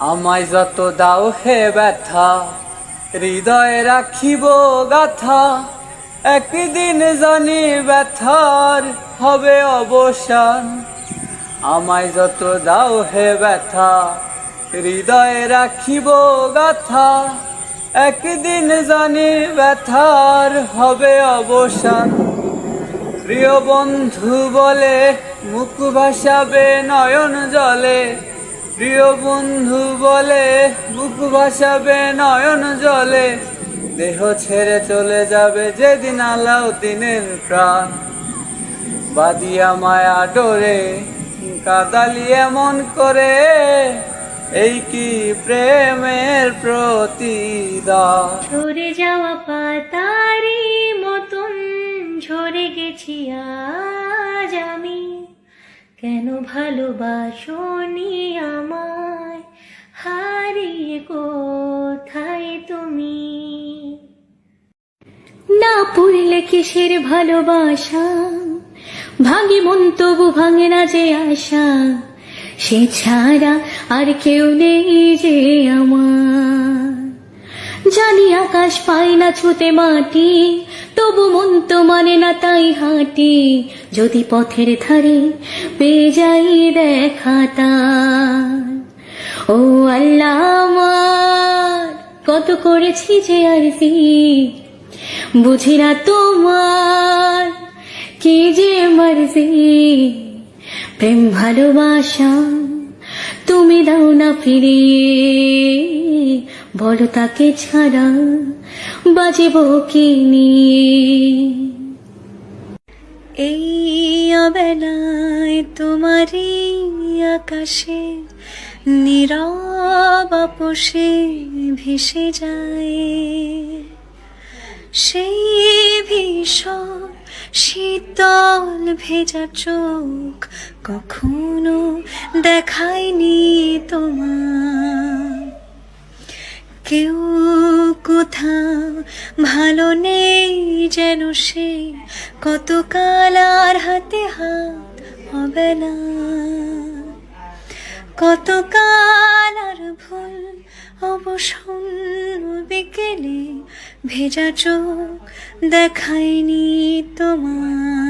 আমায় যত দাও হে ব্যথা, হৃদয়ে রাখিব গাথা। একদিন জানি ব্যথার হবে অবসান। আমায় যত দাও হে ব্যথা, হৃদয়ে রাখিব গাথা। একদিন জানি ব্যথার হবে অবসান। প্রিয় বন্ধু বলে, মুখ ভাসাবে নয়ন জলে। প্রিয় বন্ধু বলে মুখ ভাসাবে, নয়ন জলে দেহ ছেড়ে চলে যাবে যেদিন আলাও দিনের প্রাণ। বাদিয়া মায়া ডোরে কাদালি এমন করে। এই কি প্রেমের প্রতিদান? কেন ভালোবাসনি আমায়? হারিয়ে কোথায় তুমি? না পড়লে কিসের ভালোবাসা? ভাঙি মন তবু ভাঙে না যে আশা। সে ছাড়া আর কেউ নেই যে আমার। জানি আকাশ পাই না ছুতে মাটি, তবু মন তো মানে না তাই হাঁটি। যদি পথের ধারে পেয়ে যাই দেখাতা ও আল্লাহ আমার, কত করেছি যে আরজি বুঝি না তোমার কি যে মর্জি প্রেম ভালোবাসা তুমি দাও না ফিরিয়ে বলো তাকে ছাড়া বাজিব কি নিয়ে। এই অবেলায় তোমারই আকাশে নীরব ভেসে যায়। সেই ভীষণ শীতল ভেজা চোখ কখনো দেখায়নি তোমার। কেউ কোথাও ভালো নেই যেন সে কত কাল আর হাতে হাত হবে না। কত কাল আর ভুল অবসন্ন বিকেলে ভেজা চোখ দেখায়নি তোমার